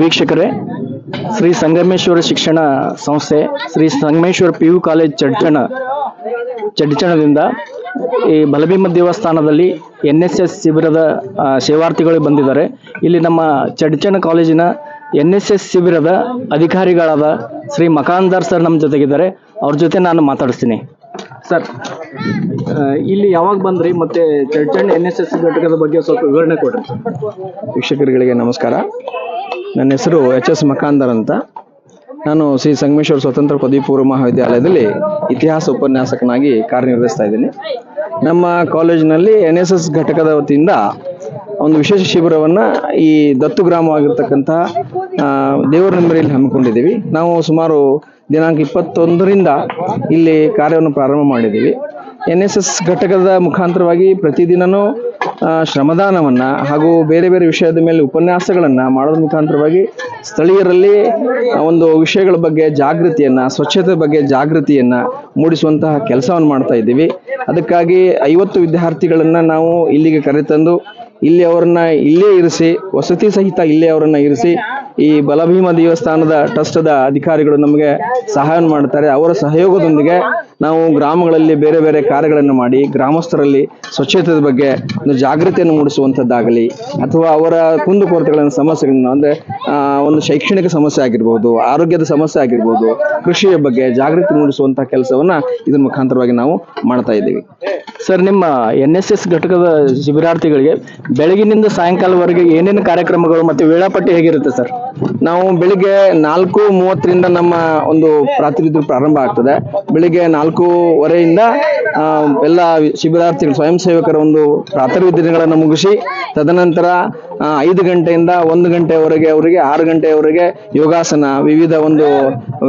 ವೀಕ್ಷಕರೇ, ಶ್ರೀ ಸಂಗಮೇಶ್ವರ ಶಿಕ್ಷಣ ಸಂಸ್ಥೆ, Shri Sangameshwara P U college Chadchan, ಚಡ್ಚಣದಿಂದ ಈ ಬಲಭೀಮ ದೇವಸ್ಥಾನದಲ್ಲಿ ಎನ್ ಎಸ್ ಎಸ್ ಶಿಬಿರದ ಸೇವಾರ್ಥಿಗಳು ಬಂದಿದ್ದಾರೆ. ಇಲ್ಲಿ ನಮ್ಮ ಚಡ್ಚಣ ಕಾಲೇಜಿನ ಎನ್ ಎಸ್ ಎಸ್ ಶಿಬಿರದ ಅಧಿಕಾರಿಗಳಾದ ಶ್ರೀ ಮಕಾಂದರ್ ಸರ್ ನಮ್ಮ ಜೊತೆಗಿದ್ದಾರೆ. ಅವ್ರ ಜೊತೆ ನಾನು ಮಾತಾಡಿಸ್ತೀನಿ. ಸರ್ ಇಲ್ಲಿ ಯಾವಾಗ ಬಂದ್ರಿ? ಮತ್ತೆ ಚಡ್ಚಣ ಎನ್ ಎಸ್ ಎಸ್ ಘಟಕದ ಬಗ್ಗೆ ಸ್ವಲ್ಪ ವಿವರಣೆ ಕೊಡ್ರಿ. ವೀಕ್ಷಕರುಗಳಿಗೆ ನಮಸ್ಕಾರ. ನನ್ನ ಹೆಸರು ಎಚ್ ಎಸ್ ಮಕಾಂದರ್ ಅಂತ. ನಾನು ಶ್ರೀ ಸಂಗಮೇಶ್ವರ ಸ್ವತಂತ್ರ ಪದವಿ ಪೂರ್ವ ಮಹಾವಿದ್ಯಾಲಯದಲ್ಲಿ ಇತಿಹಾಸ ಉಪನ್ಯಾಸಕನಾಗಿ ಕಾರ್ಯನಿರ್ವಹಿಸ್ತಾ ಇದ್ದೀನಿ. ನಮ್ಮ ಕಾಲೇಜಿನಲ್ಲಿ ಎನ್ ಎಸ್ ಎಸ್ ಘಟಕದ ವತಿಯಿಂದ ಒಂದು ವಿಶೇಷ ಶಿಬಿರವನ್ನು ಈ ದತ್ತು ಗ್ರಾಮವಾಗಿರ್ತಕ್ಕಂತಹ ದೇವರ ನಂಬರಿಯಲ್ಲಿ ಹಮ್ಮಿಕೊಂಡಿದ್ದೀವಿ. ನಾವು ಸುಮಾರು ದಿನಾಂಕ ಇಪ್ಪತ್ತೊಂದರಿಂದ ಇಲ್ಲಿ ಕಾರ್ಯವನ್ನು ಪ್ರಾರಂಭ ಮಾಡಿದ್ದೀವಿ. ಎನ್ ಎಸ್ ಎಸ್ ಘಟಕದ ಮುಖಾಂತರವಾಗಿ ಪ್ರತಿದಿನನೂ ಆ, ಶ್ರಮದಾನವನ್ನ ಹಾಗೂ ಬೇರೆ ಬೇರೆ ವಿಷಯದ ಮೇಲೆ ಉಪನ್ಯಾಸಗಳನ್ನು ಮಾಡೋದ್ರ ಮುಖಾಂತರವಾಗಿ ಸ್ಥಳೀಯರಲ್ಲಿ ಒಂದು ವಿಷಯಗಳ ಬಗ್ಗೆ ಜಾಗೃತಿಯನ್ನ ಸ್ವಚ್ಛತೆ ಬಗ್ಗೆ ಜಾಗೃತಿಯನ್ನ ಮೂಡಿಸುವಂತಹ ಕೆಲಸವನ್ನು ಮಾಡ್ತಾ ಇದ್ದೀವಿ. ಅದಕ್ಕಾಗಿ ಐವತ್ತು ವಿದ್ಯಾರ್ಥಿಗಳನ್ನು ನಾವು ಇಲ್ಲಿಗೆ ಕರೆತಂದು ಇಲ್ಲಿ ಅವರನ್ನ ಇಲ್ಲೇ ಇರಿಸಿ, ವಸತಿ ಸಹಿತ ಇಲ್ಲೇ ಅವರನ್ನ ಇರಿಸಿ ಈ ಬಲಭೀಮ ದೇವಸ್ಥಾನದ ಟ್ರಸ್ಟದ ಅಧಿಕಾರಿಗಳು ನಮಗೆ ಸಹಾಯ ಮಾಡ್ತಾರೆ. ಅವರ ಸಹಯೋಗದೊಂದಿಗೆ ನಾವು ಗ್ರಾಮಗಳಲ್ಲಿ ಬೇರೆ ಬೇರೆ ಕಾರ್ಯಗಳನ್ನು ಮಾಡಿ ಗ್ರಾಮಸ್ಥರಲ್ಲಿ ಸ್ವಚ್ಛತೆ ಬಗ್ಗೆ ಒಂದು ಜಾಗೃತಿಯನ್ನು ಮೂಡಿಸುವಂಥದ್ದಾಗಲಿ ಅಥವಾ ಅವರ ಕುಂದುಕೊರತೆಗಳನ್ನು ಸಮಸ್ಯೆಗಳನ್ನು, ಅಂದರೆ ಒಂದು ಶೈಕ್ಷಣಿಕ ಸಮಸ್ಯೆ ಆಗಿರ್ಬೋದು, ಆರೋಗ್ಯದ ಸಮಸ್ಯೆ ಆಗಿರ್ಬೋದು, ಕೃಷಿಯ ಬಗ್ಗೆ ಜಾಗೃತಿ ಮೂಡಿಸುವಂತಹ ಕೆಲಸವನ್ನ ಇದರ ಮುಖಾಂತರವಾಗಿ ನಾವು ಮಾಡ್ತಾ ಇದ್ದೀವಿ. ಸರ್, ನಿಮ್ಮ ಎನ್ ಎಸ್ ಎಸ್ ಘಟಕದ ಶಿಬಿರಾರ್ಥಿಗಳಿಗೆ ಬೆಳಗಿನಿಂದ ಸಾಯಂಕಾಲವರೆಗೆ ಏನೇನು ಕಾರ್ಯಕ್ರಮಗಳು ಮತ್ತು ವೇಳಾಪಟ್ಟಿ ಹೇಗಿರುತ್ತೆ ಸರ್? ನಾವು ಬೆಳಿಗ್ಗೆ ನಾಲ್ಕು ಮೂವತ್ತರಿಂದ ನಮ್ಮ ಒಂದು ಪ್ರಾತಿನಿಧ್ಯ ಪ್ರಾರಂಭ ಆಗ್ತದೆ. ಬೆಳಿಗ್ಗೆ ನಾಲ್ಕೂವರೆಯಿಂದ ಎಲ್ಲ ಶಿಬಿರಾರ್ಥಿಗಳು, ಸ್ವಯಂ ಸೇವಕರ ಒಂದು ರಾತ್ರಿ ದಿನಗಳನ್ನು ಮುಗಿಸಿ, ತದನಂತರ ಐದು ಗಂಟೆಯಿಂದ ಒಂದು ಗಂಟೆವರೆಗೆ ಅವರಿಗೆ, ಆರು ಗಂಟೆಯವರೆಗೆ ಯೋಗಾಸನ, ವಿವಿಧ ಒಂದು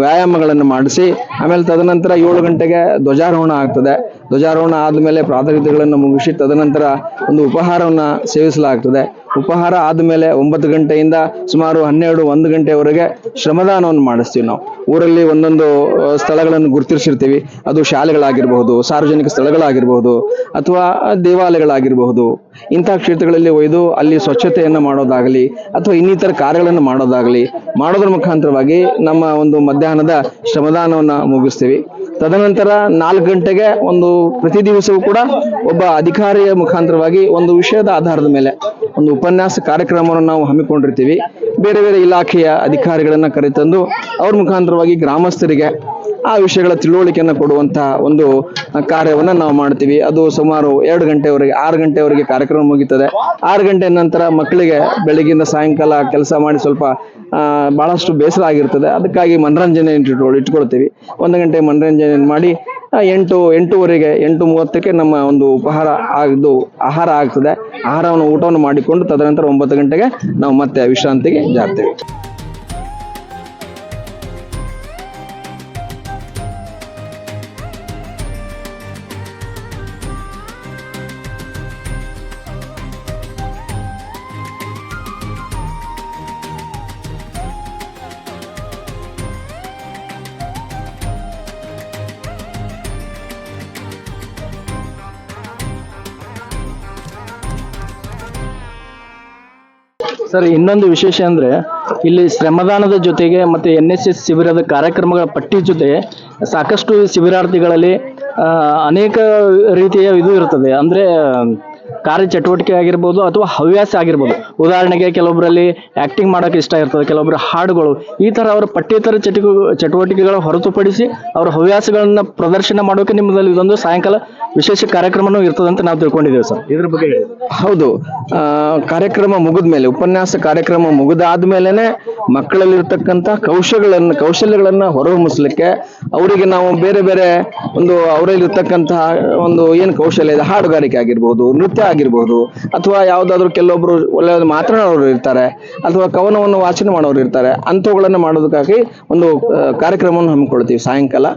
ವ್ಯಾಯಾಮಗಳನ್ನು ಮಾಡಿಸಿ, ಆಮೇಲೆ ತದನಂತರ ಏಳು ಗಂಟೆಗೆ ಧ್ವಜಾರೋಹಣ ಆಗ್ತದೆ. ಧ್ವಜಾರೋಹಣ ಆದಮೇಲೆ ಪ್ರಾತರ್ಯಗಳನ್ನು ಮುಗಿಸಿ ತದನಂತರ ಒಂದು ಉಪಹಾರವನ್ನು ಸೇವಿಸಲಾಗ್ತದೆ. ಉಪಹಾರ ಆದಮೇಲೆ ಒಂಬತ್ತು ಗಂಟೆಯಿಂದ ಸುಮಾರು ಹನ್ನೆರಡು, ಒಂದು ಗಂಟೆವರೆಗೆ ಶ್ರಮದಾನವನ್ನು ಮಾಡಿಸ್ತೀವಿ ನಾವು. ಊರಲ್ಲಿ ಒಂದೊಂದು ಸ್ಥಳಗಳನ್ನು ಗುರುತಿಸಿರ್ತೀವಿ ಅದು ಶಾಲೆಗಳಾಗಿರಬಹುದು, ಸಾರ್ವಜನಿಕ ಸ್ಥಳಗಳಾಗಿರಬಹುದು, ಅಥವಾ ದೇವಾಲಯಗಳಾಗಿರಬಹುದು. ಇಂತಹ ಕ್ಷೇತ್ರಗಳಲ್ಲಿ ಒಯ್ದು ಅಲ್ಲಿ ಸ್ವಚ್ಛತೆಯನ್ನು ಮಾಡೋದಾಗಲಿ, ಅಥವಾ ಇನ್ನಿತರ ಕಾರ್ಯಗಳನ್ನು ಮಾಡೋದಾಗಲಿ, ಮಾಡೋದ್ರ ಮುಖಾಂತರವಾಗಿ ನಮ್ಮ ಒಂದು ಮಧ್ಯಾಹ್ನದ ಶ್ರಮದಾನವನ್ನು ಮುಗಿಸ್ತೀವಿ. ತದನಂತರ ನಾಲ್ಕು ಗಂಟೆಗೆ ಒಂದು ಪ್ರತಿ ದಿವಸವೂ ಕೂಡ ಒಬ್ಬ ಅಧಿಕಾರಿಯ ಮುಖಾಂತರವಾಗಿ ಒಂದು ವಿಷಯದ ಆಧಾರದ ಮೇಲೆ ಒಂದು ಉಪನ್ಯಾಸ ಕಾರ್ಯಕ್ರಮವನ್ನು ನಾವು ಹಮ್ಮಿಕೊಂಡಿರ್ತೀವಿ. ಬೇರೆ ಬೇರೆ ಇಲಾಖೆಯ ಅಧಿಕಾರಿಗಳನ್ನ ಕರೆತಂದು ಅವ್ರ ಮುಖಾಂತರವಾಗಿ ಗ್ರಾಮಸ್ಥರಿಗೆ ಆ ವಿಷಯಗಳ ತಿಳುವಳಿಕೆಯನ್ನು ಕೊಡುವಂತಹ ಒಂದು ಕಾರ್ಯವನ್ನು ನಾವು ಮಾಡ್ತೀವಿ. ಅದು ಸುಮಾರು ಎರಡು ಗಂಟೆವರೆಗೆ, ಆರು ಗಂಟೆವರೆಗೆ ಕಾರ್ಯಕ್ರಮ ಮುಗೀತದೆ. ಆರು ಗಂಟೆ ನಂತರ ಮಕ್ಕಳಿಗೆ ಬೆಳಗಿಂದ ಸಾಯಂಕಾಲ ಕೆಲಸ ಮಾಡಿ ಸ್ವಲ್ಪ ಬಹಳಷ್ಟು ಬೇಸರ ಆಗಿರ್ತದೆ. ಅದಕ್ಕಾಗಿ ಮನರಂಜನೆ ಇಟ್ಕೊಳ್- ಇಟ್ಕೊಳ್ತೀವಿ. ಒಂದು ಗಂಟೆ ಮನರಂಜನೆ ಮಾಡಿ ಎಂಟು, ಎಂಟೂವರೆಗೆ, ಎಂಟು ಮೂವತ್ತಕ್ಕೆ ನಮ್ಮ ಒಂದು ಉಪಹಾರ ಆಗದು, ಆಹಾರ ಆಗ್ತದೆ. ಆಹಾರವನ್ನು ಊಟವನ್ನು ಮಾಡಿಕೊಂಡು ತದನಂತರ ಒಂಬತ್ತು ಗಂಟೆಗೆ ನಾವು ಮತ್ತೆ ವಿಶ್ರಾಂತಿಗೆ ಜಾರ್ತೀವಿ ಸರ್, ಇನ್ನೊಂದು ವಿಶೇಷ ಅಂದ್ರೆ ಇಲ್ಲಿ ಶ್ರಮದಾನದ ಜೊತೆಗೆ ಮತ್ತೆ ಎನ್ ಎಸ್ ಎಸ್ ಶಿಬಿರದ ಕಾರ್ಯಕ್ರಮಗಳ ಪಟ್ಟಿ ಜೊತೆ ಸಾಕಷ್ಟು ಶಿಬಿರಾರ್ಥಿಗಳಲ್ಲಿ ಅನೇಕ ರೀತಿಯ ಇದು ಇರ್ತದೆ. ಅಂದ್ರೆ ಕಾರ್ಯ ಚಟುವಟಿಕೆ ಆಗಿರ್ಬೋದು ಅಥವಾ ಹವ್ಯಾಸ ಆಗಿರ್ಬೋದು. ಉದಾಹರಣೆಗೆ ಕೆಲವೊಬ್ಬರಲ್ಲಿ ಆಕ್ಟಿಂಗ್ ಮಾಡೋಕೆ ಇಷ್ಟ ಇರ್ತದೆ ಕೆಲವೊಬ್ಬರು ಹಾಡುಗಳು. ಈ ತರ ಅವರ ಪಠ್ಯೇತರ ಚಟು ಚಟುವಟಿಕೆಗಳ ಹೊರತುಪಡಿಸಿ ಅವರ ಹವ್ಯಾಸಗಳನ್ನ ಪ್ರದರ್ಶನ ಮಾಡೋಕೆ ನಿಮ್ಮದಲ್ಲಿ ಇದೊಂದು ಸಾಯಂಕಾಲ ವಿಶೇಷ ಕಾರ್ಯಕ್ರಮನೂ ಇರ್ತದೆ ಅಂತ ನಾವು ತಿಳ್ಕೊಂಡಿದ್ದೇವೆ ಸರ್. ಇದ್ರ ಬಗ್ಗೆ ಹೇಳಿ. ಹೌದು. ಆ, ಕಾರ್ಯಕ್ರಮ ಮುಗಿದ ಮೇಲೆ ಉಪನ್ಯಾಸ ಕಾರ್ಯಕ್ರಮ ಮುಗಿದಾದ್ಮೇಲೆನೆ ಮಕ್ಕಳಲ್ಲಿರ್ತಕ್ಕಂಥ ಕೌಶಲ್ಯಗಳನ್ನು ಕೌಶಲ್ಯಗಳನ್ನ ಹೊರಹೊಮ್ಮಿಸ್ಲಿಕ್ಕೆ ಅವರಿಗೆ ನಾವು ಬೇರೆ ಬೇರೆ ಒಂದು ಅವರಲ್ಲಿರ್ತಕ್ಕಂತಹ ಒಂದು ಏನು ಕೌಶಲ್ಯ ಇದೆ ಹಾಡುಗಾರಿಕೆ ಆಗಿರ್ಬೋದು ನೃತ್ಯ ಆಗಿರ್ಬೋದು, ಅಥವಾ ಯಾವುದಾದ್ರೂ ಕೆಲವೊಬ್ರು ಒಳ್ಳೆ ಮಾತನಾಡೋರು ಇರ್ತಾರೆ, ಅಥವಾ ಕವನವನ್ನು ವಾಚನ ಮಾಡೋರು ಇರ್ತಾರೆ, ಅಂಥವುಗಳನ್ನು ಮಾಡೋದಕ್ಕಾಗಿ ಒಂದು ಕಾರ್ಯಕ್ರಮವನ್ನು ಹಮ್ಮಿಕೊಳ್ತೀವಿ ಸಾಯಂಕಾಲ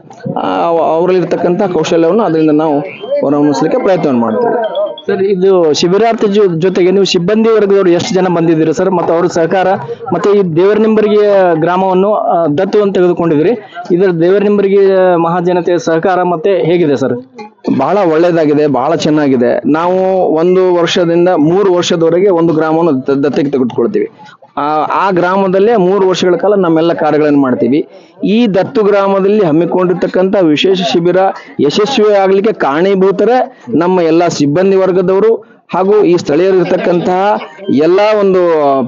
ಅವರಲ್ಲಿರ್ತಕ್ಕಂಥ ಕೌಶಲ್ಯವನ್ನು ಅದರಿಂದ ನಾವು ಹೊರಹೊಮ್ಮಿಸ್ಲಿಕ್ಕೆ ಪ್ರಯತ್ನ ಮಾಡ್ತೀವಿ. ಸರ್, ಇದು ಶಿಬಿರಾರ್ಥಿ ಜೊತೆಗೆ ನೀವು ಸಿಬ್ಬಂದಿ ವರ್ಗದವರು ಎಷ್ಟು ಜನ ಬಂದಿದ್ದೀರಿ ಸರ್? ಮತ್ತು ಅವ್ರ ಸಹಕಾರ, ಮತ್ತೆ ಈ ದೇವರನಿಂಬರಿಗೆ ಗ್ರಾಮವನ್ನು ದತ್ತು ಅಂತ ತೆಗೆದುಕೊಂಡಿದ್ದೀರಿ. ಇದರ ದೇವರನಿಂಬರಿಗೆ ಮಹಾಜನತೆಯ ಸಹಕಾರ ಮತ್ತೆ ಹೇಗಿದೆ ಸರ್? ಬಹಳ ಒಳ್ಳೇದಾಗಿದೆ, ಬಹಳ ಚೆನ್ನಾಗಿದೆ. ನಾವು ಒಂದು ವರ್ಷದಿಂದ ಮೂರು ವರ್ಷದವರೆಗೆ ಒಂದು ಗ್ರಾಮವನ್ನು ದತ್ತಕ್ಕೆ ತೆಗೆದುಕೊಳ್ತೀವಿ. ಆ ಆ ಗ್ರಾಮದಲ್ಲೇ ಮೂರು ವರ್ಷಗಳ ಕಾಲ ನಮ್ಮೆಲ್ಲ ಕಾರ್ಯಗಳನ್ನು ಮಾಡ್ತೀವಿ. ಈ ದತ್ತು ಗ್ರಾಮದಲ್ಲಿ ಹಮ್ಮಿಕೊಂಡಿರ್ತಕ್ಕಂಥ ವಿಶೇಷ ಶಿಬಿರ, ಯಶಸ್ವಿ ಆಗಲಿಕ್ಕೆ ಕಾರಣೀಭೂತರೇ ನಮ್ಮ ಎಲ್ಲ ಸಿಬ್ಬಂದಿ ವರ್ಗದವರು ಹಾಗೂ ಈ ಸ್ಥಳೀಯರಿರ್ತಕ್ಕಂತಹ ಎಲ್ಲ ಒಂದು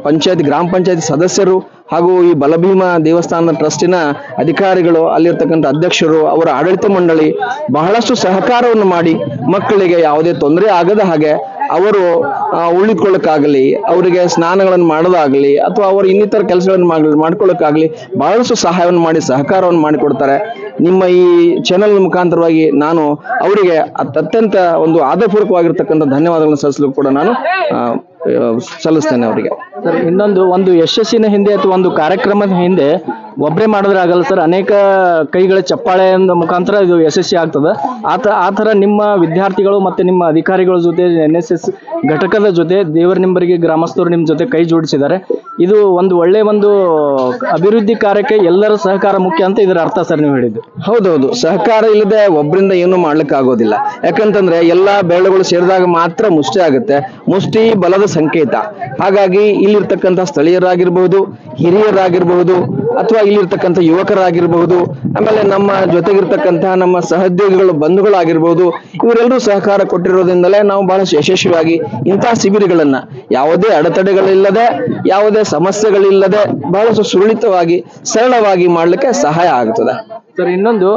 ಪಂಚಾಯತ್, ಗ್ರಾಮ ಪಂಚಾಯತ್ ಸದಸ್ಯರು ಹಾಗೂ ಈ ಬಲಭೀಮ ದೇವಸ್ಥಾನ ಟ್ರಸ್ಟಿನ ಅಧಿಕಾರಿಗಳು, ಅಲ್ಲಿರ್ತಕ್ಕಂಥ ಅಧ್ಯಕ್ಷರು, ಅವರ ಆಡಳಿತ ಮಂಡಳಿ ಬಹಳಷ್ಟು ಸಹಕಾರವನ್ನು ಮಾಡಿ ಮಕ್ಕಳಿಗೆ ಯಾವುದೇ ತೊಂದರೆ ಆಗದ ಹಾಗೆ ಅವರು ಉಳಿದುಕೊಳ್ಳಕ್ಕಾಗಲಿ, ಅವರಿಗೆ ಸ್ನಾನಗಳನ್ನು ಮಾಡೋದಾಗಲಿ ಅಥವಾ ಅವರು ಇನ್ನಿತರ ಕೆಲಸಗಳನ್ನು ಮಾಡಿಕೊಳ್ಳೋಕ್ಕಾಗಲಿ ಬಹಳಷ್ಟು ಸಹಾಯವನ್ನು ಮಾಡಿ, ಸಹಕಾರವನ್ನು ಮಾಡಿಕೊಡ್ತಾರೆ. ನಿಮ್ಮ ಈ ಚಾನೆಲ್ ಮುಖಾಂತರವಾಗಿ ನಾನು ಅವರಿಗೆ ಅತ್ಯಂತ ಒಂದು ಆದರಪೂರ್ವಕವಾಗಿರ್ತಕ್ಕಂಥ ಧನ್ಯವಾದಗಳನ್ನು ಸಲ್ಲಿಸಲು ಕೂಡ ನಾನು ಸಲ್ಲಿಸ್ತೇನೆ ಅವರಿಗೆ. ಇನ್ನೊಂದು ಒಂದು ಯಶಸ್ಸಿನ ಹಿಂದೆ ಅಥವಾ ಒಂದು ಕಾರ್ಯಕ್ರಮದ ಹಿಂದೆ ಒಬ್ಬರೇ ಮಾಡಿದ್ರೆ ಆಗಲ್ಲ ಸರ್. ಅನೇಕ ಕೈಗಳ ಚಪ್ಪಾಳೆ ಮುಖಾಂತರ ಇದು ಯಶಸ್ವಿ ಆಗ್ತದೆ. ಆತ ಆ ಥರ ನಿಮ್ಮ ವಿದ್ಯಾರ್ಥಿಗಳು ಮತ್ತು ನಿಮ್ಮ ಅಧಿಕಾರಿಗಳ ಜೊತೆ ಎನ್ ಎಸ್ ಎಸ್ ಘಟಕದ ಜೊತೆ, ದೇವರ ನಿಂಬರಿಗೆ ಗ್ರಾಮಸ್ಥರು ನಿಮ್ಮ ಜೊತೆ ಕೈ ಜೋಡಿಸಿದ್ದಾರೆ. ಇದು ಒಂದು ಒಳ್ಳೆ ಒಂದು ಅಭಿವೃದ್ಧಿ ಕಾರ್ಯಕ್ಕೆ ಎಲ್ಲರ ಸಹಕಾರ ಮುಖ್ಯ ಅಂತ ಇದರ ಅರ್ಥ ಸರ್ ನೀವು ಹೇಳಿದ್ದು. ಹೌದೌದು. ಸಹಕಾರ ಇಲ್ಲದೆ ಒಬ್ಬರಿಂದ ಏನು ಮಾಡ್ಲಿಕ್ಕೆ ಆಗೋದಿಲ್ಲ ಯಾಕಂತಂದ್ರೆ ಎಲ್ಲ ಬೆರಳುಗಳು ಸೇರಿದಾಗ ಮಾತ್ರ ಮುಷ್ಟಿ ಆಗುತ್ತೆ. ಮುಷ್ಟಿ ಬಲದ ಸಂಕೇತ. ಹಾಗಾಗಿ ಇಲ್ಲಿರ್ತಕ್ಕಂಥ ಸ್ಥಳೀಯರಾಗಿರ್ಬಹುದು ಹಿರಿಯರಾಗಿರ್ಬಹುದು ಅಥವಾ ಇಲ್ಲಿರ್ತಕ್ಕಂಥ ಯುವಕರಾಗಿರ್ಬಹುದು ಆಮೇಲೆ ನಮ್ಮ ಜೊತೆಗಿರ್ತಕ್ಕಂತಹ ನಮ್ಮ ಸಹೋದ್ಯೋಗಿಗಳು ಬಂಧುಗಳಾಗಿರ್ಬಹುದು ಇವರೆಲ್ಲರೂ ಸಹಕಾರ ಕೊಟ್ಟಿರೋದ್ರಿಂದಲೇ ನಾವು ಬಹಳ ಯಶಸ್ವಿಯಾಗಿ ಇಂತಹ ಶಿಬಿರಗಳನ್ನ ಯಾವುದೇ ಅಡೆತಡೆಗಳಿಲ್ಲದೆ, ಯಾವುದೇ ಸಮಸ್ಯೆಗಳಿಲ್ಲದೆ ಬಹಳಷ್ಟು ಸುರಳಿತವಾಗಿ, ಸರಳವಾಗಿ ಮಾಡಲಿಕ್ಕೆ ಸಹಾಯ ಆಗ್ತದೆ ಸರ್ ಇನ್ನೊಂದು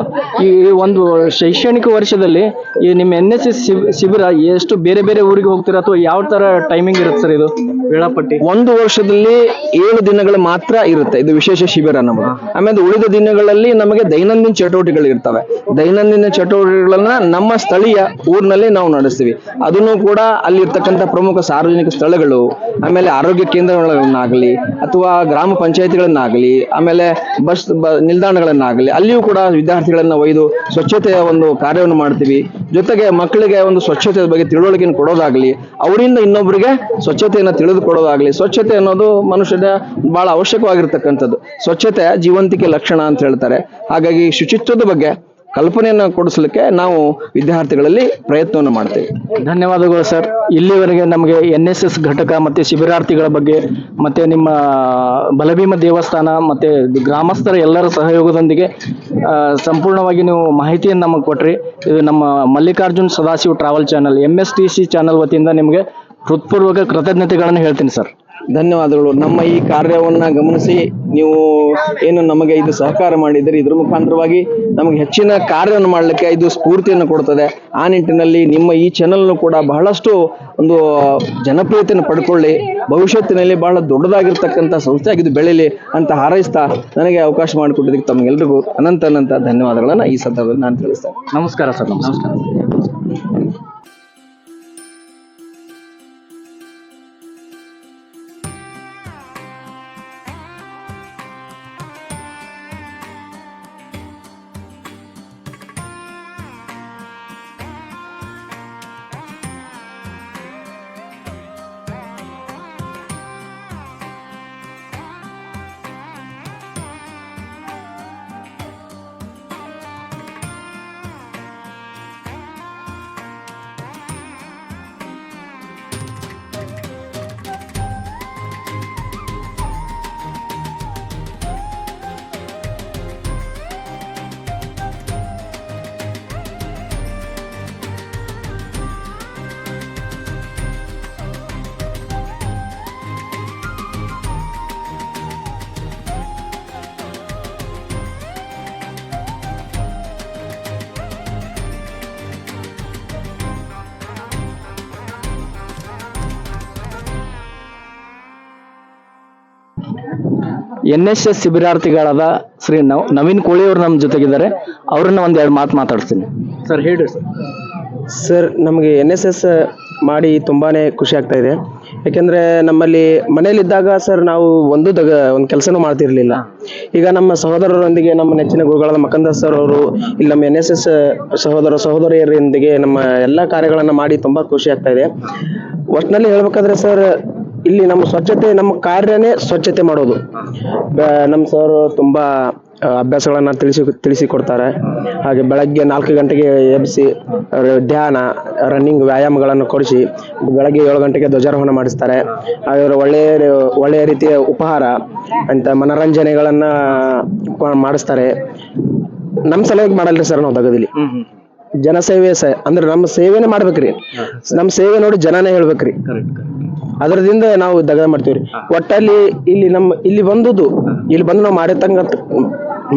ಈ ಒಂದು ಶೈಕ್ಷಣಿಕ ವರ್ಷದಲ್ಲಿ ಈ ನಿಮ್ಮ ಎನ್ ಎಸ್ ಎಸ್ ಶಿಬಿರ ಎಷ್ಟು ಬೇರೆ ಬೇರೆ ಊರಿಗೆ ಹೋಗ್ತೀರಾ ಅಥವಾ ಯಾವ ತರ ಟೈಮಿಂಗ್ ಇರುತ್ತೆ ಸರ್ ಇದು? ವೇಳಾಪಟ್ಟಿ. ಒಂದು ವರ್ಷದಲ್ಲಿ ಏಳು ದಿನಗಳು ಮಾತ್ರ ಇರುತ್ತೆ ಇದು ವಿಶೇಷ ಶಿಬಿರ ನಮಗೆ ಆಮೇಲೆ ಉಳಿದ ದಿನಗಳಲ್ಲಿ ನಮಗೆ ದೈನಂದಿನ ಚಟುವಟಿಕೆಗಳು ಇರ್ತವೆ ದೈನಂದಿನ ಚಟುವಟಿಕೆಗಳನ್ನ ನಮ್ಮ ಸ್ಥಳೀಯ ಊರಿನಲ್ಲಿ ನಾವು ನಡೆಸ್ತೀವಿ. ಅದನ್ನು ಕೂಡ ಅಲ್ಲಿ ಇರ್ತಕ್ಕಂಥ ಪ್ರಮುಖ ಸಾರ್ವಜನಿಕ ಸ್ಥಳಗಳು ಆಮೇಲೆ ಆರೋಗ್ಯ ಕೇಂದ್ರಗಳನ್ನಾಗಲಿ ಅಥವಾ ಗ್ರಾಮ ಪಂಚಾಯತಿಗಳನ್ನಾಗಲಿ ಆಮೇಲೆ ಬಸ್ ನಿಲ್ದಾಣಗಳನ್ನಾಗಲಿ ಅಲ್ಲಿಯೂ ಕೂಡ ವಿದ್ಯಾರ್ಥಿಗಳನ್ನ ಒಯ್ದು ಸ್ವಚ್ಛತೆಯ ಒಂದು ಕಾರ್ಯವನ್ನು ಮಾಡ್ತೀವಿ. ಜೊತೆಗೆ ಮಕ್ಕಳಿಗೆ ಒಂದು ಸ್ವಚ್ಛತೆಯ ಬಗ್ಗೆ ತಿಳುವಳಿಕೆಯನ್ನು ಕೊಡೋದಾಗ್ಲಿ, ಅವರಿಂದ ಇನ್ನೊಬ್ಬರಿಗೆ ಸ್ವಚ್ಛತೆಯನ್ನು ತಿಳಿದುಕೊಡೋದಾಗ್ಲಿ ಸ್ವಚ್ಛತೆ ಅನ್ನೋದು ಮನುಷ್ಯನ ಬಹಳ ಅವಶ್ಯಕವಾಗಿರ್ತಕ್ಕಂಥದ್ದು. ಸ್ವಚ್ಛತೆ ಜೀವಂತಿಕೆ ಲಕ್ಷಣ ಅಂತ ಹೇಳ್ತಾರೆ. ಹಾಗಾಗಿ ಶುಚಿತ್ವದ ಬಗ್ಗೆ ಕಲ್ಪನೆಯನ್ನು ಕೊಡಿಸ್ಲಿಕ್ಕೆ ನಾವು ವಿದ್ಯಾರ್ಥಿಗಳಲ್ಲಿ ಪ್ರಯತ್ನವನ್ನು ಮಾಡ್ತೇವೆ. ಧನ್ಯವಾದಗಳು ಸರ್. ಇಲ್ಲಿವರೆಗೆ ನಮಗೆ ಎನ್ ಎಸ್ ಎಸ್ ಘಟಕ ಮತ್ತು ಶಿಬಿರಾರ್ಥಿಗಳ ಬಗ್ಗೆ ಮತ್ತು ನಿಮ್ಮ ಬಲಭೀಮ ದೇವಸ್ಥಾನ ಮತ್ತು ಗ್ರಾಮಸ್ಥರ ಎಲ್ಲರ ಸಹಯೋಗದೊಂದಿಗೆ ಸಂಪೂರ್ಣವಾಗಿ ನೀವು ಮಾಹಿತಿಯನ್ನು ನಮಗೆ ಕೊಟ್ರಿ. ಇದು ನಮ್ಮ Mallikarjun Sadashiv travel channel M S T C channel ವತಿಯಿಂದ ನಿಮಗೆ ಹೃತ್ಪೂರ್ವಕ ಕೃತಜ್ಞತೆಗಳನ್ನು ಹೇಳ್ತೀನಿ ಸರ್. ಧನ್ಯವಾದಗಳು. ನಮ್ಮ ಈ ಕಾರ್ಯವನ್ನ ಗಮನಿಸಿ ನೀವು ಏನು ನಮಗೆ ಇದು ಸಹಕಾರ ಮಾಡಿದ್ದೀರಿ, ಇದ್ರ ಮುಖಾಂತರವಾಗಿ ನಮಗೆ ಹೆಚ್ಚಿನ ಕಾರ್ಯವನ್ನು ಮಾಡಲಿಕ್ಕೆ ಇದು ಸ್ಫೂರ್ತಿಯನ್ನು ಕೊಡ್ತದೆ. ಆ ನಿಟ್ಟಿನಲ್ಲಿ ನಿಮ್ಮ ಈ ಚಾನೆಲ್ ಕೂಡ ಬಹಳಷ್ಟು ಒಂದು ಜನಪ್ರಿಯತೆಯನ್ನು ಪಡ್ಕೊಳ್ಳಿ. ಭವಿಷ್ಯತ್ತಿನಲ್ಲಿ ಬಹಳ ದೊಡ್ಡದಾಗಿರ್ತಕ್ಕಂಥ ಸಂಸ್ಥೆಯಾಗಿದ್ದು ಬೆಳೀಲಿ ಅಂತ ಹಾರೈಸ್ತಾ ನನಗೆ ಅವಕಾಶ ಮಾಡಿಕೊಟ್ಟಿದ್ದಕ್ಕೆ ತಮಗೆಲ್ರಿಗೂ ಅನಂತ ಅನಂತ ಧನ್ಯವಾದಗಳನ್ನು ಈ ಸಂದರ್ಭದಲ್ಲಿ ನಾನು ತಿಳಿಸ್ತೇನೆ. ನಮಸ್ಕಾರ ಸರ್, ನಮಸ್ಕಾರ. ಎನ್ ಎಸ್ ಎಸ್ ಶಿಬಿರಾರ್ಥಿಗಳಾದ ಶ್ರೀ ನವ್ ನವೀನ್ ಕೋಳಿ ಅವರು ನಮ್ಮ ಜೊತೆಗಿದ್ದಾರೆ. ಅವ್ರನ್ನ ಒಂದೆರಡು ಮಾತು ಮಾತಾಡ್ತೀನಿ. ಸರ್ ಹೇಳಿ ಸರ್. ಸರ್ ನಮಗೆ ಎನ್ ಎಸ್ ಎಸ್ ಮಾಡಿ ತುಂಬಾ ಖುಷಿ ಆಗ್ತಾ ಇದೆ. ಯಾಕೆಂದರೆ ನಮ್ಮಲ್ಲಿ ಮನೆಯಲ್ಲಿದ್ದಾಗ ಸರ್ ನಾವು ಒಂದು ದಗ ಒಂದು ಕೆಲಸನೂ ಮಾಡ್ತಿರ್ಲಿಲ್ಲ. ಈಗ ನಮ್ಮ ಸಹೋದರರೊಂದಿಗೆ ನಮ್ಮ ನೆಚ್ಚಿನ ಗುರುಗಳಾದ ಮಕಂದ ಸರ್ ಅವರು ಇಲ್ಲಿ ನಮ್ಮ ಎನ್ ಎಸ್ ಎಸ್ ಸಹೋದರ ಸಹೋದರಿಯರೊಂದಿಗೆ ನಮ್ಮ ಎಲ್ಲ ಕಾರ್ಯಗಳನ್ನು ಮಾಡಿ ತುಂಬ ಖುಷಿ ಆಗ್ತಾ ಇದೆ. ಒಟ್ಟಿನಲ್ಲಿ ಹೇಳ್ಬೇಕಾದ್ರೆ ಸರ್ ಇಲ್ಲಿ ನಮ್ಮ ಸ್ವಚ್ಛತೆ ನಮ್ಮ ಕಾರ್ಯನೇ ಸ್ವಚ್ಛತೆ ಮಾಡೋದು. ನಮ್ಮ ಸರ್ ತುಂಬ ಅಭ್ಯಾಸಗಳನ್ನ ತಿಳಿಸಿ ತಿಳಿಸಿಕೊಡ್ತಾರೆ. ಹಾಗೆ ಬೆಳಗ್ಗೆ ನಾಲ್ಕು ಗಂಟೆಗೆ ಎಬ್ಬಿಸಿ ಧ್ಯಾನ ರನ್ನಿಂಗ್ ವ್ಯಾಯಾಮಗಳನ್ನು ಕೊಡಿಸಿ ಬೆಳಗ್ಗೆ ಏಳು ಗಂಟೆಗೆ ಧ್ವಜಾರೋಹಣ ಮಾಡಿಸ್ತಾರೆ. ಹಾಗೆ ಒಳ್ಳೆಯ ಒಳ್ಳೆಯ ರೀತಿಯ ಉಪಹಾರ ಅಂತ ಮನರಂಜನೆಗಳನ್ನ ಮಾಡಿಸ್ತಾರೆ. ನಮ್ಮ ಸಲುವಾಗಿ ಮಾಡಲ್ರಿ ಸರ್ ನಾವು ದಗದಲ್ಲಿ ಜನಸೇವೆ ಸ ಅಂದ್ರೆ ನಮ್ಮ ಸೇವೆನೇ ಮಾಡ್ಬೇಕ್ರಿ. ನಮ್ಮ ಸೇವೆ ನೋಡಿ ಜನನೇ ಹೇಳ್ಬೇಕ್ರಿ. ಕರೆಕ್ಟ್ ಅದರದಿಂದ ನಾವು ದಗದ ಮಾಡ್ತೀವ್ರಿ. ಒಟ್ಟಲ್ಲಿ ಇಲ್ಲಿ ನಮ್ಮ ಇಲ್ಲಿ ಬಂದದ್ದು ಇಲ್ಲಿ ಬಂದು ನಾವು ಮಾಡಿರ್ತಕ್ಕಂಥ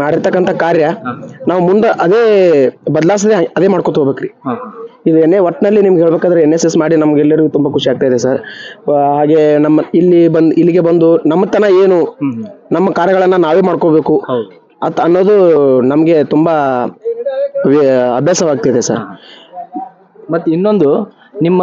ಮಾಡಿರ್ತಕ್ಕಂಥ ಕಾರ್ಯ ನಾವು ಮುಂದೆ ಅದೇ ಬದಲಾಸದೆ ಅದೇ ಮಾಡ್ಕೊತ ಹೋಗ್ಬೇಕ್ರಿ. ಇದು ಎನ್ ಒಟ್ಟಿನಲ್ಲಿ ನಿಮ್ಗೆ ಹೇಳ್ಬೇಕಾದ್ರೆ ಎನ್ ಎಸ್ ಎಸ್ ಮಾಡಿ ನಮ್ಗೆಲ್ಲರಿಗೂ ತುಂಬಾ ಖುಷಿ ಆಗ್ತಾ ಇದೆ ಸರ್. ಹಾಗೆ ನಮ್ಮ ಇಲ್ಲಿ ಬಂದ್ ಇಲ್ಲಿಗೆ ಬಂದು ನಮ್ಮತನ ಏನು ನಮ್ಮ ಕಾರ್ಯಗಳನ್ನ ನಾವೇ ಮಾಡ್ಕೋಬೇಕು ಅತ್ ಅನ್ನೋದು ನಮಗೆ ತುಂಬಾ ಅಭ್ಯಾಸವಾಗ್ತಿದೆ ಸರ್. ಮತ್ತೆ ಇನ್ನೊಂದು ನಿಮ್ಮ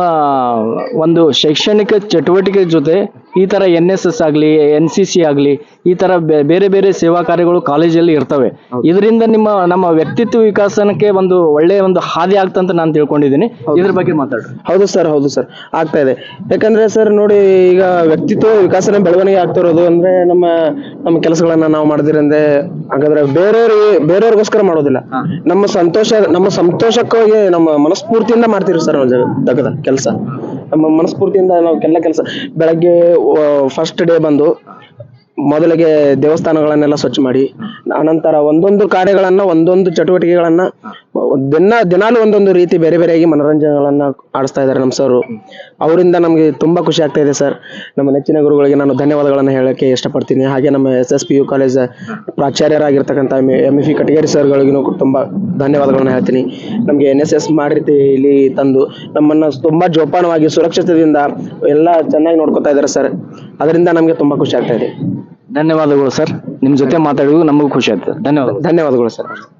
ಒಂದು ಶೈಕ್ಷಣಿಕ ಚಟುವಟಿಕೆ ಜೊತೆ ಈ ಥರ ಎನ್ ಎಸ್ ಎಸ್ ಆಗಲಿ ಎನ್ ಸಿ ಸಿ ಆಗಲಿ ಈ ಥರ ಬೇರೆ ಬೇರೆ ಸೇವಾ ಕಾರ್ಯಗಳು ಕಾಲೇಜಲ್ಲಿ ಇರ್ತವೆ. ಇದರಿಂದ ನಿಮ್ಮ ನಮ್ಮ ವ್ಯಕ್ತಿತ್ವ ವಿಕಾಸನಕ್ಕೆ ಒಂದು ಒಳ್ಳೆಯ ಒಂದು ಹಾದಿ ಆಗ್ತಂತ ನಾನು ತಿಳ್ಕೊಂಡಿದ್ದೀನಿ. ಇದ್ರ ಬಗ್ಗೆ ಮಾತಾಡ್ರಿ. ಹೌದು ಸರ್ ಹೌದು ಸರ್. ಆಗ್ತಾ ಇದೆ. ಯಾಕಂದ್ರೆ ಸರ್ ನೋಡಿ ಈಗ ವ್ಯಕ್ತಿತ್ವ ವಿಕಾಸನ ಬೆಳವಣಿಗೆ ಆಗ್ತಿರೋದು ಅಂದ್ರೆ ನಮ್ಮ ನಮ್ಮ ಕೆಲಸಗಳನ್ನು ನಾವು ಮಾಡಿದ್ರಂದ್ರೆ ಹಾಗಾದ್ರೆ ಬೇರೆಯವ್ರಿಗೆ ಬೇರೆಯವ್ರಿಗೋಸ್ಕರ ಮಾಡೋದಿಲ್ಲ. ನಮ್ಮ ಸಂತೋಷ ನಮ್ಮ ಸಂತೋಷಕ್ಕಾಗಿ ನಮ್ಮ ಮನಸ್ಫೂರ್ತಿಯಿಂದ ಮಾಡ್ತೀರಿ ಸರ್ ನಾವು ಜಗ- ದಗದ ಕೆಲಸ. ನಮ್ಮ ಮನಸ್ಫೂರ್ತಿಯಿಂದ ನಾವು ಎಲ್ಲ ಕೆಲಸ ಬೆಳಗ್ಗೆ ಫಸ್ಟ್ ಡೇ ಬಂದು ಮೊದಲಿಗೆ ದೇವಸ್ಥಾನಗಳನ್ನೆಲ್ಲ ಸ್ವಚ್ಛ ಮಾಡಿ ಅನಂತರ ಒಂದೊಂದು ಕಾರ್ಯಗಳನ್ನ, ಒಂದೊಂದು ಚಟುವಟಿಕೆಗಳನ್ನ, ದಿನ, ದಿನಾಲು ಒಂದೊಂದು ರೀತಿ ಬೇರೆ ಬೇರೆಯಾಗಿ ಮನೋರಂಜನೆಗಳನ್ನ ಆಡಿಸ್ತಾ ಇದ್ದಾರೆ ನಮ್ಮ ಸರ್. ಅವರಿಂದ ನಮಗೆ ತುಂಬಾ ಖುಷಿ ಆಗ್ತಾ ಇದೆ ಸರ್. ನಮ್ಮ ನೆಚ್ಚಿನ ಗುರುಗಳಿಗೆ ನಾನು ಧನ್ಯವಾದಗಳನ್ನು ಹೇಳಕ್ಕೆ ಇಷ್ಟಪಡ್ತೀನಿ. ಹಾಗೆ ನಮ್ಮ S S P U college ಪ್ರಾಚಾರ್ಯರಾಗಿರ್ತಕ್ಕಂಥ M F E Katageri ಸರ್ಗಳಿಗೂ ತುಂಬಾ ಧನ್ಯವಾದಗಳನ್ನ ಹೇಳ್ತೀನಿ. ನಮಗೆ ಎನ್ ಎಸ್ ಎಸ್ ಇಲ್ಲಿ ತಂದು. ನಮ್ಮನ್ನ ತುಂಬಾ ಜೋಪಾನವಾಗಿ, ಸುರಕ್ಷಿತದಿಂದ ಎಲ್ಲ ಚೆನ್ನಾಗಿ ನೋಡ್ಕೊತಾ ಇದ್ದಾರೆ ಸರ್. ಅದರಿಂದ ನಮಗೆ ತುಂಬಾ ಖುಷಿ ಆಗ್ತಾ ಇದೆ. ಧನ್ಯವಾದಗಳು ಸರ್. ನಿಮ್ಮ ಜೊತೆ ಮಾತಾಡಿದ್ರು ನಮಗೂ ಖುಷಿ ಆಯ್ತು. ಧನ್ಯವಾದ ಧನ್ಯವಾದಗಳು ಸರ್.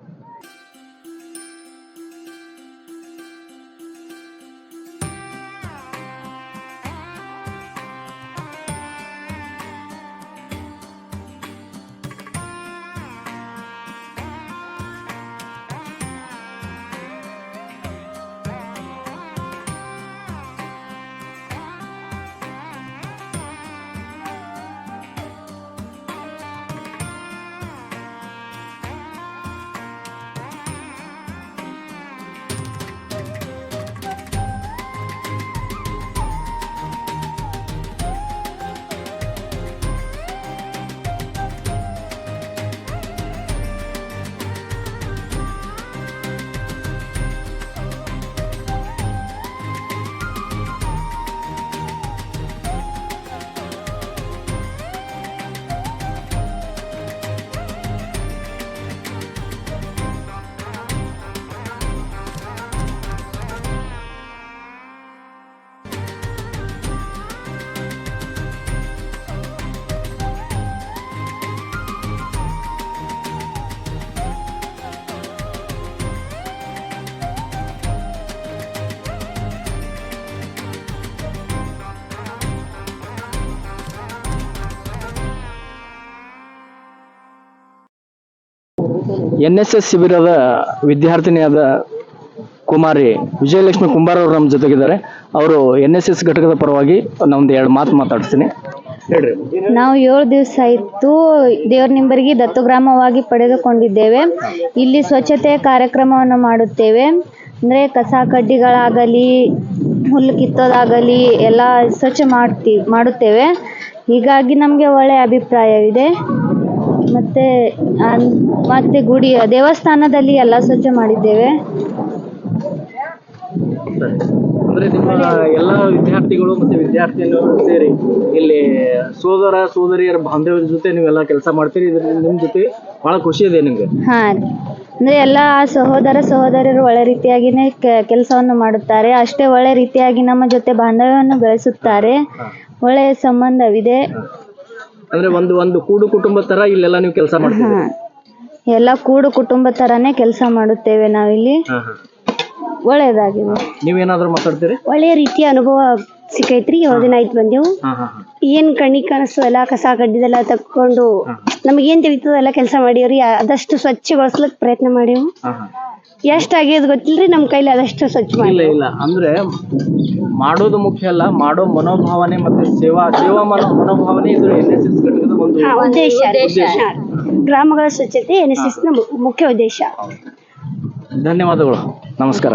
ಎನ್ ಎಸ್ ಎಸ್ ಶಿಬಿರದ ವಿದ್ಯಾರ್ಥಿನಿಯಾದ ಕುಮಾರಿ ವಿಜಯಲಕ್ಷ್ಮಿ ಕುಂಬಾರ ಅವರು ನಮ್ಮ ಜೊತೆಗಿದ್ದಾರೆ. ಅವರು ಎನ್ ಎಸ್ ಎಸ್ ಘಟಕದ ಪರವಾಗಿ ನಮ್ದು ಎರಡು ಮಾತು ಮಾತಾಡ್ತೀನಿ. ಹೇಳ್ರಿ. ನಾವು ಏಳು ದಿವಸ ಆಯಿತು ದೇವ್ರ ನಿಂಬರಿಗೆ ದತ್ತುಗ್ರಾಮವಾಗಿ ಪಡೆದುಕೊಂಡಿದ್ದೇವೆ. ಇಲ್ಲಿ ಸ್ವಚ್ಛತೆ ಕಾರ್ಯಕ್ರಮವನ್ನು ಮಾಡುತ್ತೇವೆ. ಅಂದರೆ ಕಸ ಕಡ್ಡಿಗಳಾಗಲಿ ಹುಲ್ಲು ಕಿತ್ತೋದಾಗಲಿ ಎಲ್ಲ ಸ್ವಚ್ಛ ಮಾಡ್ತೀವಿ ಮಾಡುತ್ತೇವೆ. ಹೀಗಾಗಿ ನಮಗೆ ಒಳ್ಳೆಯ ಅಭಿಪ್ರಾಯವಿದೆ. ಮತ್ತು ಮತ್ತು ಗುಡಿ ದೇವಸ್ಥಾನದಲ್ಲಿ ಎಲ್ಲ ಸ್ವಚ್ಛ ಮಾಡಿದ್ದೇವೆ. ಅಂದ್ರೆ ನಿಮ್ಮ ಎಲ್ಲ ವಿದ್ಯಾರ್ಥಿಗಳು ಮತ್ತೆ ವಿದ್ಯಾರ್ಥಿನಿಯರು ಸೇರಿ ಇಲ್ಲಿ ಸೋದರ ಸೋದರಿಯರ ಬಾಂಧವ್ಯದ ಜೊತೆ ನೀವೆಲ್ಲ ಕೆಲಸ ಮಾಡ್ತೀರಿ. ಇದರಿಂದ ನಿಮ್ಮ ಜೊತೆ ಬಹಳ ಖುಷಿ ಇದೆ ನಿಮ್ಗೆ. ಹಾಂ ಅಂದರೆ ಎಲ್ಲ ಸಹೋದರ ಸಹೋದರಿಯರು ಒಳ್ಳೆ ರೀತಿಯಾಗಿನೇ ಕೆಲಸವನ್ನು ಮಾಡುತ್ತಾರೆ. ಅಷ್ಟೇ ಒಳ್ಳೆ ರೀತಿಯಾಗಿ ನಮ್ಮ ಜೊತೆ ಬಾಂಧವ್ಯವನ್ನು ಬೆಳೆಸುತ್ತಾರೆ. ಒಳ್ಳೆಯ ಸಂಬಂಧವಿದೆ. ಅಂದ್ರೆ ಒಂದು ಒಂದು ಕೂಡು ಕುಟುಂಬ ತರ ಇಲ್ಲೆಲ್ಲ ನೀವು ಕೆಲಸ ಮಾಡ್ತೀರಾ ಹಾಂ. ಎಲ್ಲ ಕೂಡು ಕುಟುಂಬ ತರಾನೇ ಕೆಲಸ ಮಾಡುತ್ತೇವೆ ನಾವಿಲ್ಲಿ. ಒಳ್ಳೆಯದಾಗಿದೆ. ನೀವೇನಾದ್ರೂ ಮಾತಾಡ್ತೀರಿ? ಒಳ್ಳೆಯ ರೀತಿಯ ಅನುಭವ ಸಿಕ್ಕೈತ್ರಿ ಏಳು ದಿನ ಆಯ್ತು ಬಂದೆವು. ಹಾ ಹಾ ಹಾ. ಏನ್ ಕಣ್ಣಿ ಕಾಣಿಸ್ತು ಎಲ್ಲ ಕಸ ಕಡ್ಡಿದೆಲ್ಲ ತಕ್ಕೊಂಡು ನಮಗೇನ್ ತಿಳಿತದ ಎಲ್ಲ ಕೆಲಸ ಮಾಡೀವ್ರಿ ಆದಷ್ಟು ಸ್ವಚ್ಛಗೊಳಿಸ್ಲಕ್ ಪ್ರಯತ್ನ ಮಾಡೀವು ಹಾ ಹಾ. ಎಷ್ಟ್ ಆಗ್ಯದ ಗೊತ್ತಿಲ್ರಿ? ನಮ್ ಕೈಲಿ ಅದಷ್ಟು ಸ್ವಚ್ಛ ಮಾಡಿ ಇಲ್ಲ ಇಲ್ಲ. ಅಂದ್ರೆ ಮಾಡೋದು ಮುಖ್ಯ ಅಲ್ಲ ಮಾಡೋ ಮನೋಭಾವನೆ ಮತ್ತೆ ಸೇವಾ ಸೇವಾ ಮನೋ ಮನೋಭಾವನೆ ಇದು ಎನ್ ಎಸ್ ಎಸ್ ಘಟಕದ ಒಂದು ಹಾ, ಉದ್ದೇಶ. ಹಾ. ಗ್ರಾಮಗಳ ಸ್ವಚ್ಛತೆ ಎನ್ ಎಸ್ ಎಸ್ನ ಮು- ಮುಖ್ಯ ಉದ್ದೇಶ. ಧನ್ಯವಾದಗಳು. ನಮಸ್ಕಾರ.